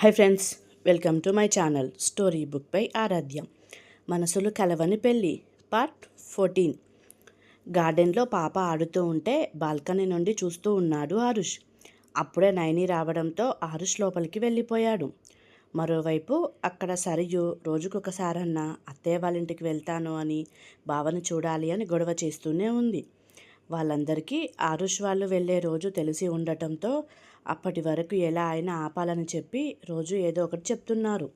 Hi friends welcome to my channel story book by Aaradhya. మనసులు కలవని పెళ్ళి part fourteen. గార్డెన్లో పాప ఆడుతూ ఉంటే బాల్కనీ నుండి చూస్తూ ఉన్నాడు ఆరుష్. అప్పుడే నైని రావడంతో ఆరుష్ లోపలికి వెళ్ళిపోయాడు. మరోవైపు అక్కడ సరియు రోజుకొకసారన్నా అత్తయ్య వాళ్ళ ఇంటికి వెళ్తాను అని భావన చూడాలి అని గొడవ చేస్తూనే ఉంది. వాళ్ళందరికీ ఆరుష్ వాళ్ళు వెళ్ళే రోజు తెలిసి ఉండటంతో అప్పటి వరకు ఎలా అయినా ఆపాలని చెప్పి రోజు ఏదో ఒకటి చెప్తున్నారు.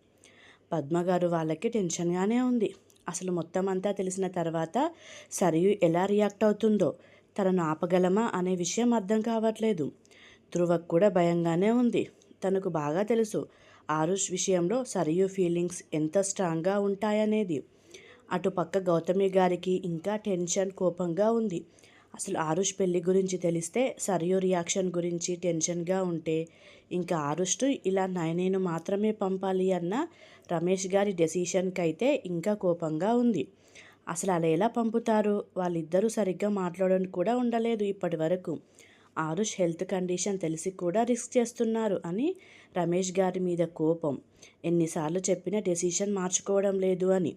పద్మగారు వాళ్ళకి టెన్షన్గానే ఉంది. అసలు మొత్తం అంతా తెలిసిన తర్వాత సరియు ఎలా రియాక్ట్ అవుతుందో తనను ఆపగలమా అనే విషయం అర్థం కావట్లేదు. ధ్రువకు కూడా భయంగానే ఉంది. తనకు బాగా తెలుసు ఆరుష్ విషయంలో సరియు ఫీలింగ్స్ ఎంత స్ట్రాంగ్గా ఉంటాయనేది. అటుపక్క గౌతమి గారికి ఇంకా టెన్షన్ కోపంగా ఉంది. అసలు ఆరుష్ పెళ్ళి గురించి తెలిస్తే సరియు రియాక్షన్ గురించి టెన్షన్గా ఉంటే ఇంకా ఆరుష్టు ఇలా నయనేను మాత్రమే పంపాలి అన్న రమేష్ గారి డెసిషన్కి అయితే ఇంకా కోపంగా ఉంది. అసలు అలా ఎలా పంపుతారు? వాళ్ళిద్దరూ సరిగ్గా మాట్లాడని కూడా ఉండలేదు ఇప్పటి వరకు ఆరుష్ హెల్త్ కండిషన్ తెలిసి కూడా రిస్క్ చేస్తున్నారు అని రమేష్ గారి మీద కోపం. ఎన్నిసార్లు చెప్పినా డెసిషన్ మార్చుకోవడం లేదు అని.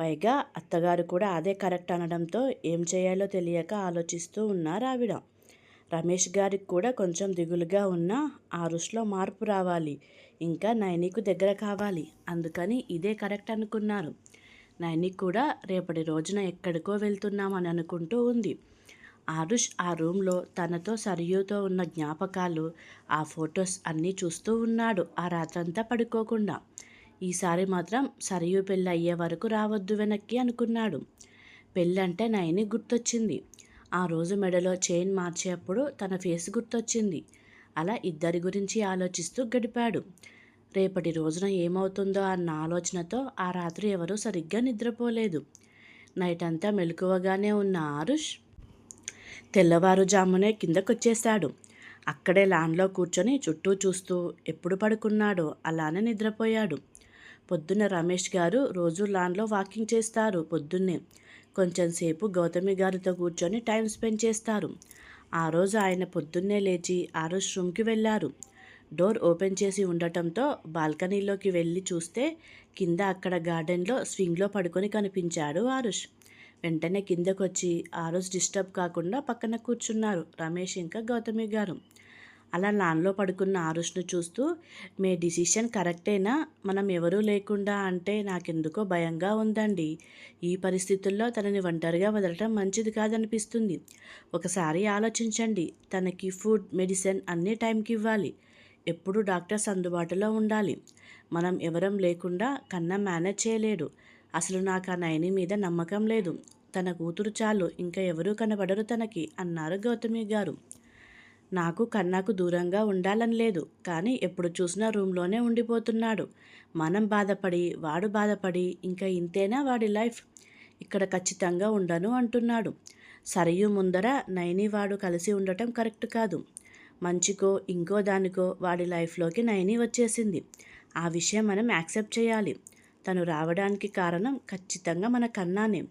పైగా అత్తగారు కూడా అదే కరెక్ట్ అనడంతో ఏం చేయాలో తెలియక ఆలోచిస్తూ ఉన్నారు ఆవిడ. రమేష్ గారికి కూడా కొంచెం దిగులుగా ఉన్న ఆ రుషిలో మార్పు రావాలి. ఇంకా నైనీకు దగ్గర కావాలి. అందుకని ఇదే కరెక్ట్ అనుకున్నారు. నైని కూడా రేపటి రోజున ఎక్కడికో వెళ్తున్నామని అనుకుంటూ ఉంది. ఆరుష్ ఆ రూమ్లో తనతో సరియుతో ఉన్న జ్ఞాపకాలు ఆ ఫొటోస్ అన్నీ చూస్తూ ఉన్నాడు. ఆ రాత్రంతా పడుకోకుండా. ఈసారి మాత్రం సరియు పెళ్ళి అయ్యే వరకు రావద్దు వెనక్కి అనుకున్నాడు. పెళ్ళంటే నయని గుర్తొచ్చింది. ఆ రోజు మెడలో చైన్ మార్చేప్పుడు తన ఫేస్ గుర్తొచ్చింది. అలా ఇద్దరి గురించి ఆలోచిస్తూ గడిపాడు. రేపటి రోజున ఏమవుతుందో అన్న ఆలోచనతో ఆ రాత్రి ఎవరూ సరిగ్గా నిద్రపోలేదు. నైట్ అంతా మెలకువగానే ఉన్న ఆరుష్ తెల్లవారుజామునే కిందకొచ్చేశాడు. అక్కడే లాన్లో కూర్చొని చుట్టూ చూస్తూ ఎప్పుడు పడుకున్నాడో అలానే నిద్రపోయాడు. పొద్దున్న రమేష్ గారు రోజు లాన్లో వాకింగ్ చేస్తారు పొద్దున్నే. కొంచెం సేపు గౌతమి గారితో కూర్చొని టైం స్పెండ్ చేస్తారు. ఆ రోజు ఆయన పొద్దున్నే లేచి ఆరోష్ రూమ్కి వెళ్ళారు. డోర్ ఓపెన్ చేసి ఉండటంతో బాల్కనీలోకి వెళ్ళి చూస్తే కింద అక్కడ గార్డెన్లో స్వింగ్లో పడుకొని కనిపించాడు ఆరుష్. వెంటనే కిందకొచ్చి ఆరుష్ డిస్టర్బ్ కాకుండా పక్కన కూర్చున్నారు రమేష్ ఇంకా గౌతమి గారు. అలా లాన్లో పడుకున్న ఆరుష్ను చూస్తూ మీ డిసిషన్ కరెక్టేనా? మనం ఎవరూ లేకుండా అంటే నాకెందుకో భయంగా ఉందండి. ఈ పరిస్థితుల్లో తనని ఒంటరిగా వదలటం మంచిది కాదనిపిస్తుంది. ఒకసారి ఆలోచించండి. తనకి ఫుడ్ మెడిసిన్ అన్ని టైంకి ఇవ్వాలి. ఎప్పుడు డాక్టర్స్ అందుబాటులో ఉండాలి. మనం ఎవరం లేకుండా కన్నా మేనేజ్ చేయలేడు. అసలు నాకు ఆ నయని మీద నమ్మకం లేదు. తన కూతురు చాలు. ఇంకా ఎవరూ కనబడరు తనకి అన్నారు గౌతమి గారు. నాకు కన్నాకు దూరంగా ఉండాలని లేదు కానీ ఎప్పుడు చూసినా రూమ్లోనే ఉండిపోతున్నాడు. మనం బాధపడి వాడు బాధపడి ఇంకా ఇంతేనా వాడి లైఫ్? ఇక్కడ ఖచ్చితంగా ఉండను అంటున్నాడు. సరియు ముందర నైని వాడు కలిసి ఉండటం కరెక్ట్ కాదు. మంచికో ఇంకో దానికో వాడి లైఫ్లోకి నయని వచ్చేసింది. ఆ విషయం మనం యాక్సెప్ట్ చేయాలి. తను రావడానికి కారణం ఖచ్చితంగా మన కన్నానే.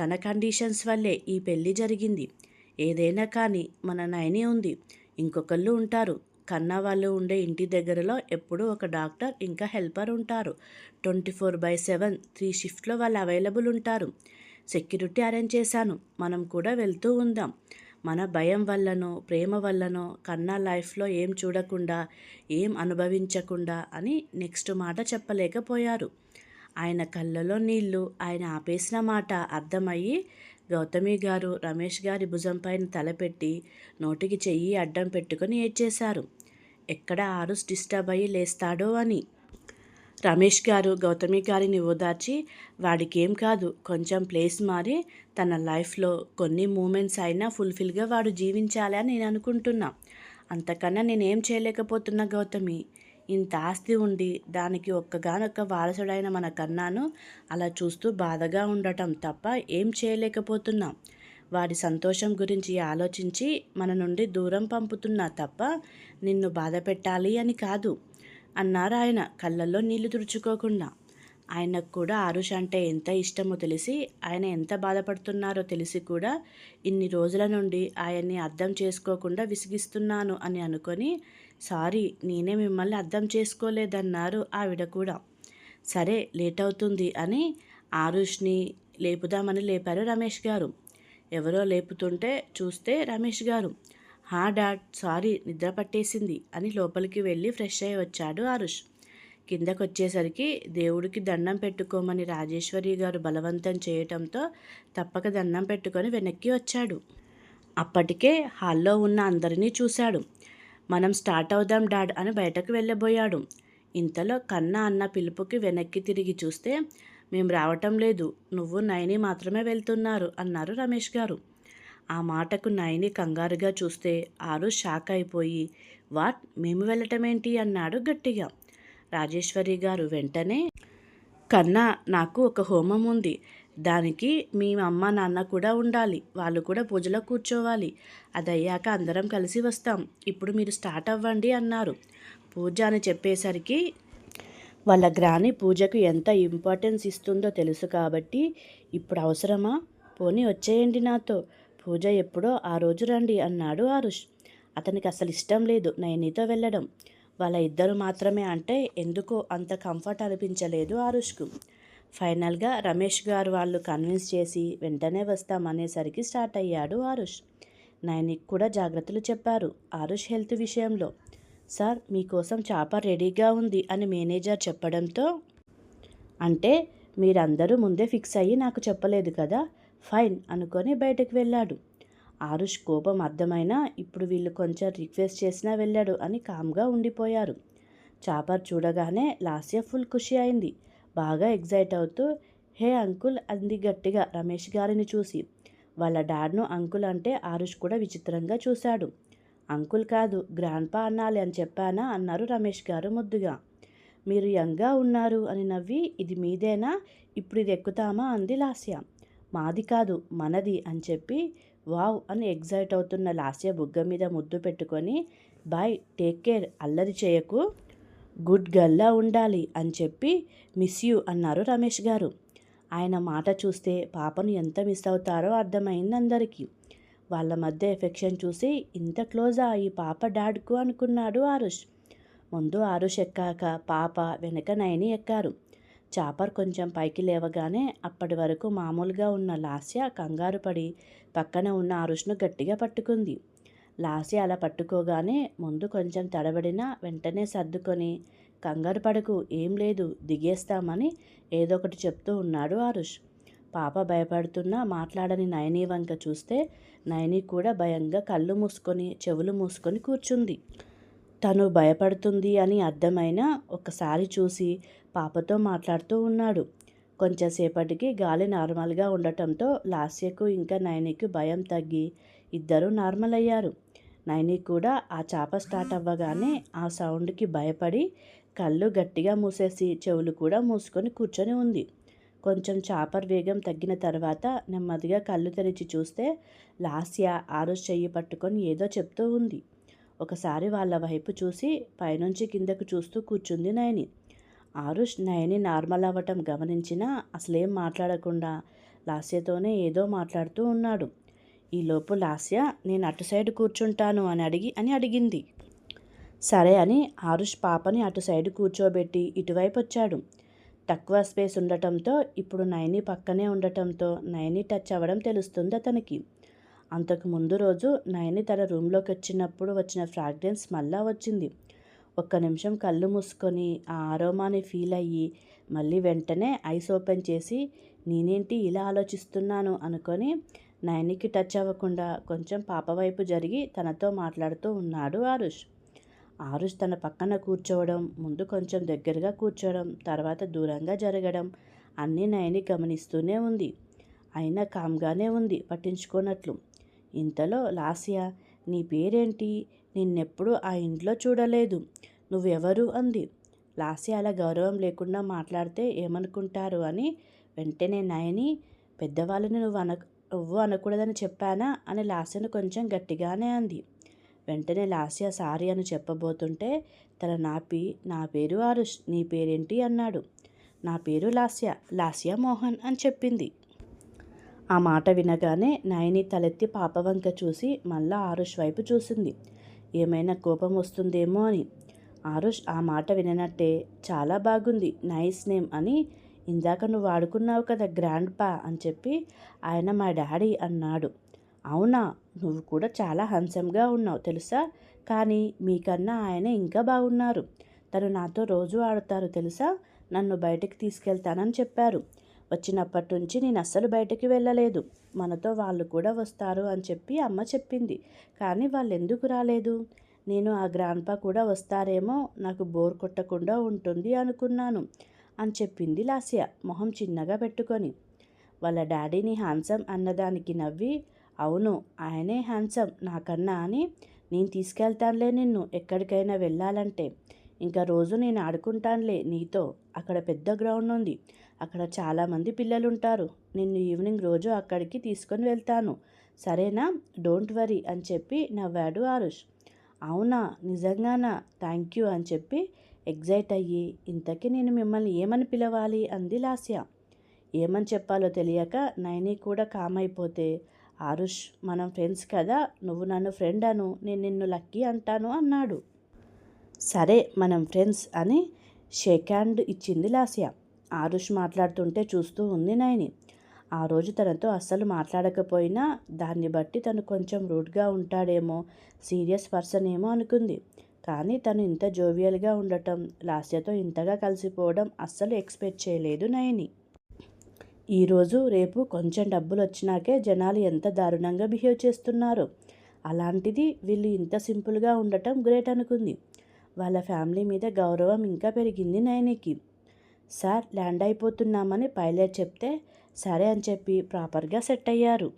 తన కండిషన్స్ వల్లే ఈ పెళ్ళి జరిగింది. ఏదైనా కానీ మన నయని ఉంది. ఇంకొకళ్ళు ఉంటారు. కన్నా వాళ్ళు ఉండే ఇంటి దగ్గరలో ఎప్పుడూ ఒక డాక్టర్ ఇంకా హెల్పర్ ఉంటారు. Twenty four by seven three షిఫ్ట్లో వాళ్ళు అవైలబుల్ ఉంటారు. సెక్యూరిటీ అరేంజ్ చేశాను. మనం కూడా వెళ్తూ ఉందాం. మన భయం వల్లనో ప్రేమ వల్లనో కన్నా లైఫ్లో ఏం చూడకుండా ఏం అనుభవించకుండా అని నెక్స్ట్ మాట చెప్పలేకపోయారు. ఆయన కళ్ళలో నీళ్ళు ఆయన ఆపేసిన మాట అర్థమయ్యి గౌతమి గారు రమేష్ గారి భుజంపైన తలపెట్టి నోటికి చెయ్యి అడ్డం పెట్టుకుని ఏడ్చేశారు. ఎక్కడ ఆరుస్ డిస్టర్బ్ అయ్యి లేస్తాడో అని. రమేష్ గారు గౌతమి గారిని ఓదార్చి వాడికేం కాదు కొంచెం ప్లేస్ మారి తన లైఫ్లో కొన్ని మూమెంట్స్ అయినా ఫుల్ఫిల్గా వాడు జీవించాలి అని నేను అనుకుంటున్నా. అంతకన్నా నేనేం చేయలేకపోతున్నా గౌతమి. ఇంత ఆస్తి ఉండి దానికి ఒక్కగానొక్క వారసుడైన మన కన్నాను అలా చూస్తూ బాధగా ఉండటం తప్ప ఏం చేయలేకపోతున్నాం. వారి సంతోషం గురించి ఆలోచించి మన నుండి దూరం పంపుతున్నా తప్ప నిన్ను బాధ పెట్టాలి అని కాదు. అన్నారు ఆయన కళ్ళల్లో నీళ్ళు తుడుచుకోకుండా. ఆయనకు కూడా ఆరుష్ అంటే ఎంత ఇష్టమో తెలిసి ఆయన ఎంత బాధపడుతున్నారో తెలిసి కూడా ఇన్ని రోజుల నుండి ఆయన్ని అర్థం చేసుకోకుండా విసిగిస్తున్నాను అని అనుకొని సారీ నేనే మిమ్మల్ని అర్థం చేసుకోలేదన్నారు ఆవిడ కూడా. సరే లేట్ అవుతుంది అని ఆరుష్ని లేపుదామని లేపారు రమేష్ గారు. ఎవరో లేపుతుంటే చూస్తే రమేష్ గారు హా డాడ్ సారీ నిద్ర పట్టేసింది అని లోపలికి వెళ్ళి ఫ్రెష్ అయ్యి వచ్చాడు ఆరుష్. కిందకు వచ్చేసరికి దేవుడికి దండం పెట్టుకోమని రాజేశ్వరి గారు బలవంతం చేయటంతో తప్పక దండం పెట్టుకొని వెనక్కి వచ్చాడు. అప్పటికే హాల్లో ఉన్న అందరినీ చూశాడు. మనం స్టార్ట్ అవుదాం డాడ్ అని బయటకు వెళ్ళబోయాడు. ఇంతలో కన్నా అన్న పిలుపుకి వెనక్కి తిరిగి చూస్తే మేము రావటం లేదు. నువ్వు నయని మాత్రమే వెళ్తున్నారు అన్నారు రమేష్ గారు. ఆ మాటకు నయని కంగారుగా చూస్తే ఆరు షాక్ అయిపోయి వాట్? మేము వెళ్ళటమేంటి? అన్నాడు గట్టిగా. రాజేశ్వరి గారు వెంటనే కన్నా నాకు ఒక హోమం ఉంది. దానికి మీ అమ్మ నాన్న కూడా ఉండాలి. వాళ్ళు కూడా పూజలో కూర్చోవాలి. అది అయ్యాక అందరం కలిసి వస్తాం. ఇప్పుడు మీరు స్టార్ట్ అవ్వండి అన్నారు. పూజ అని చెప్పేసరికి వాళ్ళ గ్రాని పూజకు ఎంత ఇంపార్టెన్స్ ఇస్తుందో తెలుసు కాబట్టి ఇప్పుడు అవసరమా? పోనీ వచ్చేయండి నాతో. పూజ ఎప్పుడో ఆ రోజు రండి అన్నాడు ఆరుష్. అతనికి అసలు ఇష్టం లేదు. నయనీతో వెళ్ళడం. వాళ్ళ ఇద్దరు మాత్రమే అంటే ఎందుకో అంత కంఫర్ట్ అనిపించలేదు ఆరుష్కు. ఫైనల్గా రమేష్ గారు వాళ్ళు కన్విన్స్ చేసి వెంటనే వస్తామనేసరికి స్టార్ట్ అయ్యాడు ఆరుష్. నైనిక్ కూడా జాగ్రత్తలు చెప్పారు ఆరుష్ హెల్త్ విషయంలో. సార్ మీకోసం చేప రెడీగా ఉంది అని మేనేజర్ చెప్పడంతో అంటే మీరందరూ ముందే ఫిక్స్ అయ్యి నాకు చెప్పలేదు కదా ఫైన్ అనుకొని బయటకు వెళ్ళాడు. ఆరుష్ కోపం అర్థమైనా ఇప్పుడు వీళ్ళు కొంచెం రిక్వెస్ట్ చేసినా వెళ్ళాడు అని కామ్గా ఉండిపోయారు. చాపర్ చూడగానే లాస్య ఫుల్ ఖుషి అయింది. బాగా ఎగ్జైట్ అవుతూ హే అంకుల్ అంది గట్టిగా రమేష్ గారిని చూసి. వాళ్ళ డాడ్ను అంకుల్ అంటే ఆరుష్ కూడా విచిత్రంగా చూశాడు. అంకుల్ కాదు గ్రాండ్పా అన్నాలి అని చెప్పానా? అన్నారు రమేష్ గారు ముద్దుగా. మీరు యంగ్గా ఉన్నారు అని నవ్వి ఇది మీదేనా? ఇప్పుడు ఇది ఎక్కుతామా? అంది లాస్య. మాది కాదు మనది అని చెప్పి వావ్ అని ఎగ్జైట్ అవుతున్న లాస్య బుగ్గ మీద ముద్దు పెట్టుకొని బాయ్ టేక్ కేర్ అల్లరి చేయకు. గుడ్ గల్లా ఉండాలి అని చెప్పి మిస్ యూ అన్నారు రమేష్ గారు. ఆయన మాట చూస్తే పాపను ఎంత మిస్ అవుతారో అర్థమైంది అందరికీ. వాళ్ళ మధ్య ఎఫెక్షన్ చూసి ఇంత క్లోజా ఈ పాప డాడ్కు? అనుకున్నాడు ఆరుష్. ముందు ఆరుష్ ఎక్కాక పాప వెనక నయని ఎక్కారు. చాపర్ కొంచెం పైకి లేవగానే అప్పటి వరకు మామూలుగా ఉన్న లాస్య కంగారు పడి పక్కన ఉన్న అరుష్ను గట్టిగా పట్టుకుంది. లాస్య అలా పట్టుకోగానే ముందు కొంచెం తడబడిన వెంటనే సర్దుకొని కంగారు పడకు ఏం లేదు దిగేస్తామని ఏదో ఒకటి చెప్తూ ఉన్నాడు ఆరుష్. పాప భయపడుతున్నా మాట్లాడని నయని వంక చూస్తే నయని కూడా భయంగా కళ్ళు మూసుకొని చెవులు మూసుకొని కూర్చుంది. తను భయపడుతుంది అని అర్థమైన ఒకసారి చూసి పాపతో మాట్లాడుతూ ఉన్నాడు. కొంచెంసేపటికి గాలి నార్మల్గా ఉండటంతో లాస్యకు ఇంకా నయనికి భయం తగ్గి ఇద్దరూ నార్మల్ అయ్యారు నైని కూడా ఆ చేప స్టార్ట్ అవ్వగానే ఆ సౌండ్కి భయపడి కళ్ళు గట్టిగా మూసేసి చెవులు కూడా మూసుకొని కూర్చొని ఉంది. కొంచెం చాపర్ వేగం తగ్గిన తర్వాత నెమ్మదిగా కళ్ళు తెరిచి చూస్తే లాస్య ఆరుష్ చెయ్యి పట్టుకొని ఏదో చెప్తూ ఉంది. ఒకసారి వాళ్ళ వైపు చూసి పైనుంచి కిందకు చూస్తూ కూర్చుంది నయని. ఆరుష్ నయని నార్మల్ అవ్వటం గమనించినా అసలేం మాట్లాడకుండా లాస్యతోనే ఏదో మాట్లాడుతూ ఉన్నాడు. ఈలోపు లాస్య నేను అటు సైడ్ కూర్చుంటాను అని అడిగి అని అడిగింది. సరే అని ఆరుష్ పాపని అటు సైడ్ కూర్చోబెట్టి ఇటువైపు వచ్చాడు. తక్కువ స్పేస్ ఉండటంతో ఇప్పుడు నైని పక్కనే ఉండటంతో నయని టచ్ అవ్వడం తెలుస్తుంది అతనికి. అంతకు ముందు రోజు నైని తన రూమ్లోకి వచ్చినప్పుడు వచ్చిన ఫ్రాగ్రెన్స్ మళ్ళా వచ్చింది. ఒక్క నిమిషం కళ్ళు మూసుకొని ఆ ఆరోమాని ఫీల్ అయ్యి మళ్ళీ వెంటనే ఐస్ ఓపెన్ చేసి నేనేంటి ఇలా ఆలోచిస్తున్నాను? అనుకొని నయనికి టచ్ అవ్వకుండా కొంచెం పాప వైపు జరిగి తనతో మాట్లాడుతూ ఉన్నాడు ఆరుష్. ఆరుష్ తన పక్కన కూర్చోవడం ముందు కొంచెం దగ్గరగా కూర్చోవడం తర్వాత దూరంగా జరగడం అన్నీ నయని గమనిస్తూనే ఉంది. అయినా కామ్గానే ఉంది పట్టించుకోనట్లు. ఇంతలో లాస్య నీ పేరేంటి? నిన్నెప్పుడు ఆ ఇంట్లో చూడలేదు. నువ్వెవరు? అంది. లాస్య అలా గౌరవం లేకుండా మాట్లాడితే ఏమనుకుంటారు అని వెంటనే నయని పెద్దవాళ్ళని నువ్వు అన నువ్వు అనకూడదని చెప్పానా? అని లాస్యను కొంచెం గట్టిగానే అంది. వెంటనే లాస్య సారీ అని చెప్పబోతుంటే తన నాపి నా పేరు ఆరుష్ నీ పేరేంటి? అన్నాడు. నా పేరు లాస్య లాస్య మోహన్ అని చెప్పింది. ఆ మాట వినగానే నయని తలెత్తి పాప వంక చూసి మళ్ళా ఆరుష్ వైపు చూసింది. ఏమైనా కోపం వస్తుందేమో అని. ఆరుష్ ఆ మాట విననట్టే చాలా బాగుంది నైస్ నేమ్ అని. ఇందాక నువ్వు వాడుకున్నావు కదా గ్రాండ్ పా అని చెప్పి ఆయన మా డాడీ అన్నాడు. అవునా నువ్వు కూడా చాలా హంసంగా ఉన్నావు తెలుసా? కానీ మీకన్నా ఆయన ఇంకా బాగున్నారు. తను నాతో రోజు ఆడుతారు తెలుసా? నన్ను బయటకు తీసుకెళ్తానని చెప్పారు. వచ్చినప్పటి నుంచి నేను అస్సలు బయటకి వెళ్ళలేదు. మనతో వాళ్ళు కూడా వస్తారు అని చెప్పి అమ్మ చెప్పింది. కానీ వాళ్ళు ఎందుకు రాలేదు? నేను ఆ గ్రాండ్పా కూడా వస్తారేమో నాకు బోర్ కొట్టకుండా ఉంటుంది అనుకున్నాను అని చెప్పింది లాస్య మొహం చిన్నగా పెట్టుకొని. వాళ్ళ డాడీని హ్యాండ్సమ్ అన్నదానికి నవ్వి అవును ఆయనే హ్యాండ్సమ్ నాకన్నా అని నేను తీసుకెళ్తానులే నిన్ను ఎక్కడికైనా వెళ్ళాలంటే. ఇంకా రోజు నేను ఆడుకుంటానులే నీతో అక్కడ పెద్ద గ్రౌండ్ ఉంది. అక్కడ చాలామంది పిల్లలు ఉంటారు నిన్ను ఈవినింగ్ రోజు అక్కడికి తీసుకొని వెళ్తాను. సరేనా? డోంట్ వరీ అని చెప్పి నవ్వాడు ఆరుష్. అవునా? నిజంగానా? థ్యాంక్ యూ అని చెప్పి ఎగ్జైట్ అయ్యి ఇంతకీ నేను మిమ్మల్ని ఏమని పిలవాలి? అంది లాస్య. ఏమని చెప్పాలో తెలియక నైని కూడా కామ్ అయిపోతే ఆరుష్ మనం ఫ్రెండ్స్ కదా నువ్వు నన్ను ఫ్రెండ్ అను నేను నిన్ను లక్కీ అంటాను అన్నాడు. సరే మనం ఫ్రెండ్స్ అని షేక్ హ్యాండ్ ఇచ్చింది లాస్య. ఆరుష్ మాట్లాడుతుంటే చూస్తూ ఉంది నయని. ఆ రోజు తనతో అస్సలు మాట్లాడకపోయినా దాన్ని బట్టి తను కొంచెం రూడ్గా ఉంటాడేమో సీరియస్ పర్సన్ ఏమో అనుకుంది. కానీ తను ఇంత జోవియల్గా ఉండటం లాస్యతో ఇంతగా కలిసిపోవడం అస్సలు ఎక్స్పెక్ట్ చేయలేదు నయని. ఈరోజు రేపు కొంచెం డబ్బులు వచ్చినాకే జనాలు ఎంత దారుణంగా బిహేవ్ చేస్తున్నారు. అలాంటిది వీళ్ళు ఇంత సింపుల్గా ఉండటం గ్రేట్ అనుకుంది. వాళ్ళ ఫ్యామిలీ మీద గౌరవం ఇంకా పెరిగింది నయనికి. సార్ ల్యాండ్ అయిపోతున్నామని పైలట్ చెప్తే సరే అని చెప్పి ప్రాపర్గా సెట్ అయ్యారు.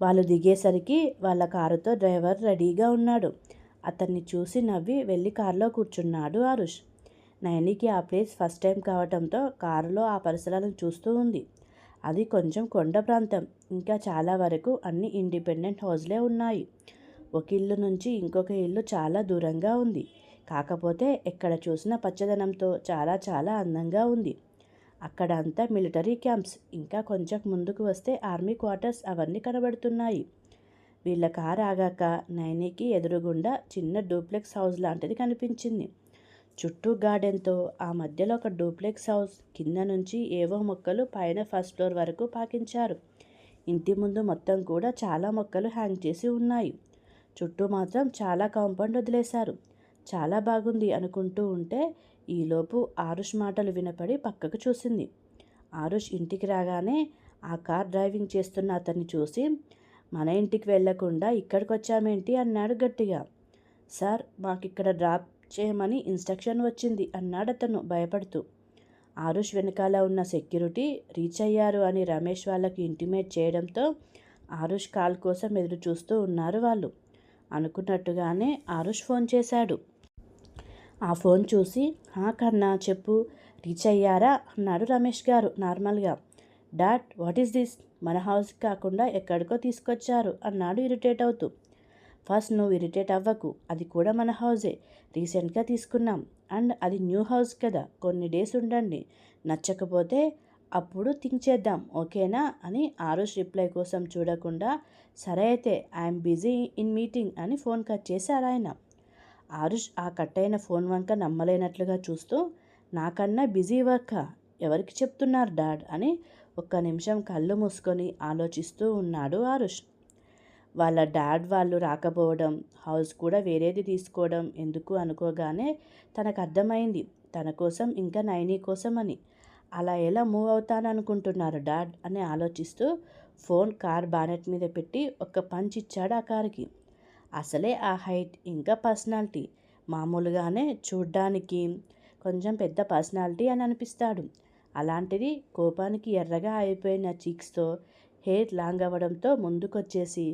వాళ్ళు దిగేసరికి వాళ్ళ కారుతో డ్రైవర్ రెడీగా ఉన్నాడు. అతన్ని చూసి నవ్వి వెళ్ళి కారులో కూర్చున్నాడు ఆరుష్. నయనికి ఆ ప్లేస్ ఫస్ట్ టైం కావటంతో కారులో ఆ పరిసరాలను చూస్తూ ఉంది. అది కొంచెం కొండ ప్రాంతం. ఇంకా చాలా వరకు అన్ని ఇండిపెండెంట్ హౌస్లే ఉన్నాయి. ఒక ఇల్లు నుంచి ఇంకొక ఇల్లు చాలా దూరంగా ఉంది. కాకపోతే ఎక్కడ చూసినా పచ్చదనంతో చాలా చాలా అందంగా ఉంది. అక్కడ అంతా మిలిటరీ క్యాంప్స్. ఇంకా కొంచెం ముందుకు వస్తే ఆర్మీ క్వార్టర్స్ అవన్నీ కనబడుతున్నాయి. వీళ్ళ కారు ఆగాక నైనికి ఎదురుగుండా చిన్న డూప్లెక్స్ హౌస్ లాంటిది కనిపించింది. చుట్టూ గార్డెన్తో ఆ మధ్యలో ఒక డూప్లెక్స్ హౌస్. కింద నుంచి ఏవో మొక్కలు పైన ఫస్ట్ ఫ్లోర్ వరకు పాకించారు. ఇంటి ముందు మొత్తం కూడా చాలా మొక్కలు హ్యాంగ్ చేసి ఉన్నాయి. చుట్టూ మాత్రం చాలా కాంపౌండ్ వదిలేశారు. చాలా బాగుంది అనుకుంటూ ఉంటే ఈలోపు ఆరుష్ మాటలు వినపడి పక్కకు చూసింది. ఆరుష్ ఇంటికి రాగానే ఆ కార్ డ్రైవింగ్ చేస్తున్న అతన్ని చూసి మన ఇంటికి వెళ్ళకుండా ఇక్కడికి వచ్చామేంటి అన్నాడు గట్టిగా. సార్ మాకు ఇక్కడ డ్రాప్ చేయమని ఇన్స్ట్రక్షన్ వచ్చింది అన్నాడు అతను భయపడుతూ. ఆరుష్ వెనకాల ఉన్న సెక్యూరిటీ రీచ్ అయ్యారు అని రమేష్ వాళ్ళకి ఇంటిమేట్ చేయడంతో ఆరుష్ కాల్ కోసం ఎదురు చూస్తూ ఉన్నారు వాళ్ళు. అనుకున్నట్టుగానే ఆరుష్ ఫోన్ చేశాడు. ఆ ఫోన్ చూసి హా కన్నా చెప్పు రీచ్ అయ్యారా? అన్నాడు రమేష్ గారు నార్మల్గా. Dad what is this? మన హౌస్ కాకుండా ఎక్కడికో తీసుకొచ్చారు అన్నాడు ఇరిటేట్ అవుతూ. ఫస్ట్ నువ్వు ఇరిటేట్ అవ్వకు అది కూడా మన హౌజే రీసెంట్గా తీసుకున్నాం. అండ్ అది న్యూ హౌస్ కదా కొన్ని డేస్ ఉండండి. నచ్చకపోతే అప్పుడు థింక్ చేద్దాం ఓకేనా? అని ఆరుష్ రిప్లై కోసం చూడకుండా సరే అయితే ఐఎమ్ బిజీ ఇన్ మీటింగ్ అని ఫోన్ కట్ చేశారు ఆయన. ఆరుష్ ఆ కట్ అయిన ఫోన్ వంక నమ్మలేనట్లుగా చూస్తూ నాకన్నా బిజీ వర్క్ ఎవరికి చెప్తున్నారు డాడ్? అని ఒక్క నిమిషం కళ్ళు మూసుకొని ఆలోచిస్తూ ఉన్నాడు ఆరుష్. వాళ్ళ డాడ్ వాళ్ళు రాకపోవడం హౌస్ కూడా వేరేది తీసుకోవడం ఎందుకు అనుకోగానే తనకు అర్థమైంది తన కోసం ఇంకా నైనీ కోసం అని. అలా ఎలా మూవ్ అవుతాననుకుంటున్నారు డాడ్? అని ఆలోచిస్తూ ఫోన్ కార్ బానెట్ మీద పెట్టి ఒక పంచ్ ఇచ్చాడు ఆ కారుకి. అసలే ఆ హైట్ ఇంకా పర్సనాలిటీ. మామూలుగానే చూడ్డానికి కొంచెం పెద్ద పర్సనాలిటీ అని అనిపిస్తాడు. అలాంటిది కోపానికి ఎర్రగా అయిపోయిన చీక్స్తో హెయిర్ లాంగ్ అవ్వడంతో ముందుకొచ్చేసి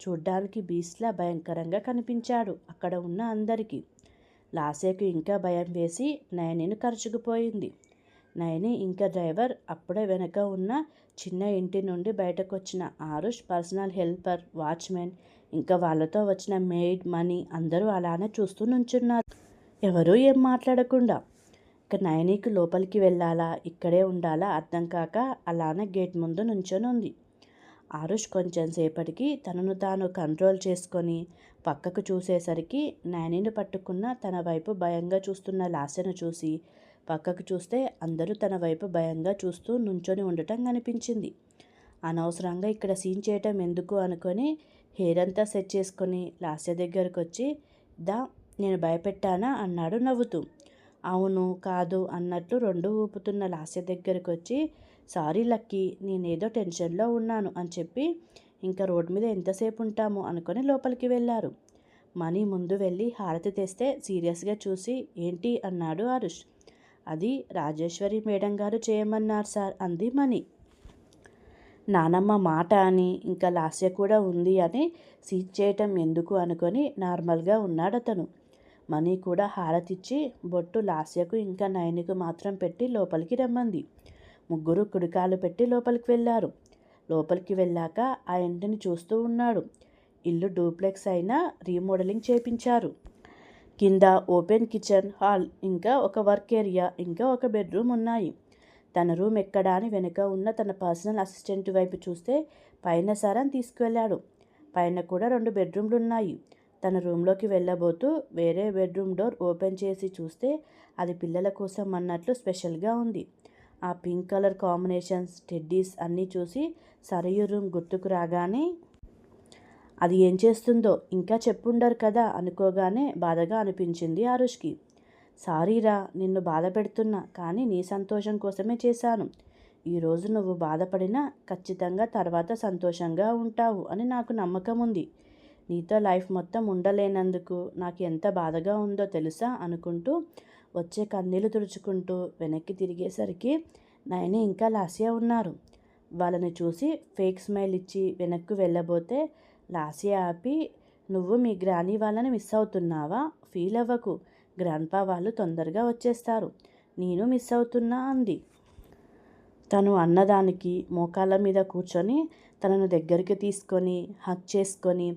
చూడ్డానికి బీస్లా భయంకరంగా కనిపించాడు అక్కడ ఉన్న అందరికీ. లాసేకు ఇంకా భయం వేసి నయనిని కరుచుకుపోయింది. నయని ఇంకా డ్రైవర్ అప్పుడే వెనక ఉన్న చిన్న ఇంటి నుండి బయటకు వచ్చిన ఆరుష్ పర్సనల్ హెల్పర్ వాచ్మెన్ ఇంకా వాళ్ళతో వచ్చిన మేడ్ మనీ అందరూ అలానే చూస్తూ నుంచున్నారు. ఎవరూ ఏం మాట్లాడకుండా. ఇక నయనీకి లోపలికి వెళ్ళాలా ఇక్కడే ఉండాలా అర్థం కాక అలానే గేట్ ముందు నుంచొని ఉంది. ఆరుష్ కొంచెం సేపటికి తనను తాను కంట్రోల్ చేసుకొని పక్కకు చూసేసరికి నయనిని పట్టుకున్న తన వైపు భయంగా చూస్తున్న లాసెను చూసి పక్కకు చూస్తే అందరూ తన వైపు భయంగా చూస్తూ నుంచొని ఉండటం కనిపించింది. అనవసరంగా ఇక్కడ సీన్ చేయటం ఎందుకు అనుకొని హెయిర్ అంతా సెట్ చేసుకొని లాస్య దగ్గరకు వచ్చి దా నేను భయపెట్టానా? అన్నాడు నవ్వుతూ. అవును కాదు అన్నట్లు రెండు ఊపుతున్న లాస్య దగ్గరకు వచ్చి సారీ లక్కీ నేనేదో టెన్షన్లో ఉన్నాను అని చెప్పి ఇంకా రోడ్డు మీద ఎంతసేపు ఉంటాము అనుకొని లోపలికి వెళ్ళారు. మనీ ముందు వెళ్ళి హారతి తెస్తే సీరియస్గా చూసి ఏంటి? అన్నాడు ఆరుష్. అది రాజేశ్వరి మేడం గారు చేయమన్నారు సార్ అంది మనీ. నానమ్మ మాట అని ఇంకా లాస్య కూడా ఉంది అని సీజ్ చేయటం ఎందుకు అనుకొని నార్మల్గా ఉన్నాడు అతను. మనీ కూడా హారతిచ్చి బొట్టు లాస్యకు ఇంకా నయనికు మాత్రం పెట్టి లోపలికి రమ్మంది. ముగ్గురు కుడికాలు పెట్టి లోపలికి వెళ్ళారు. లోపలికి వెళ్ళాక ఆ ఇంటిని చూస్తూ ఉన్నాడు. ఇల్లు డూప్లెక్స్ అయినా రీమోడలింగ్ చేపించారు. కింద ఓపెన్ కిచెన్ హాల్ ఇంకా ఒక వర్క్ ఏరియా ఇంకా ఒక బెడ్రూమ్ ఉన్నాయి. తన రూమ్ ఎక్కడా అని వెనుక ఉన్న తన పర్సనల్ అసిస్టెంట్ వైపు చూస్తే పైన సరని తీసుకువెళ్ళాడు. పైన కూడా రెండు బెడ్రూమ్లు ఉన్నాయి తన రూమ్లోకి వెళ్ళబోతూ వేరే బెడ్రూమ్ డోర్ ఓపెన్ చేసి చూస్తే అది పిల్లల కోసం అన్నట్లు స్పెషల్గా ఉంది. ఆ పింక్ కలర్ కాంబినేషన్స్ టెడ్డీస్ అన్నీ చూసి సరయు రూమ్ గుర్తుకు రాగానే అది ఏం చేస్తుందో? ఇంకా చెప్పుండరు కదా? అనుకోగానే బాధగా అనిపించింది ఆరుష్కి. సారీరా నిన్ను బాధ పెడుతున్నా కానీ నీ సంతోషం కోసమే చేశాను. ఈరోజు నువ్వు బాధపడినా ఖచ్చితంగా తర్వాత సంతోషంగా ఉంటావు అని నాకు నమ్మకం ఉంది. నీతో లైఫ్ మొత్తం ఉండలేనందుకు నాకు ఎంత బాధగా ఉందో తెలుసా అనుకుంటూ వచ్చే కన్నీళ్ళు తుడుచుకుంటూ వెనక్కి తిరిగేసరికి నయని ఇంకా లాసియా ఉన్నారు. వాళ్ళని చూసి ఫేక్ స్మైల్ ఇచ్చి వెనక్కు వెళ్ళబోతే లాసియా ఆపి నువ్వు మీ గ్రానీ వాళ్ళని మిస్ అవుతున్నావా? ఫీల్ అవ్వకు. గ్రాండ్పా వాళ్ళు తొందరగా వచ్చేస్తారు. నేను మిస్ అవుతున్నా అంది. తను అన్నదానికి మోకాళ్ళ మీద కూర్చొని తనను దగ్గరికి తీసుకొని హక్ చేసుకొని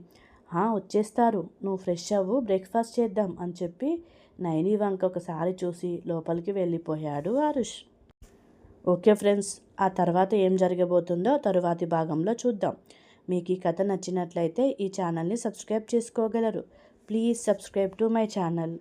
వచ్చేస్తారు. నువ్వు ఫ్రెష్ అవ్వు బ్రేక్ఫాస్ట్ చేద్దాం అని చెప్పి నైని వంక ఒకసారి చూసి లోపలికి వెళ్ళిపోయాడు ఆరుష్. ఓకే ఫ్రెండ్స్ ఆ తర్వాత ఏం జరగబోతుందో తరువాతి భాగంలో చూద్దాం. మీకు ఈ కథ నచ్చినట్లయితే ఈ ఛానల్ని సబ్స్క్రైబ్ చేసుకోగలరు. Please subscribe to my channel.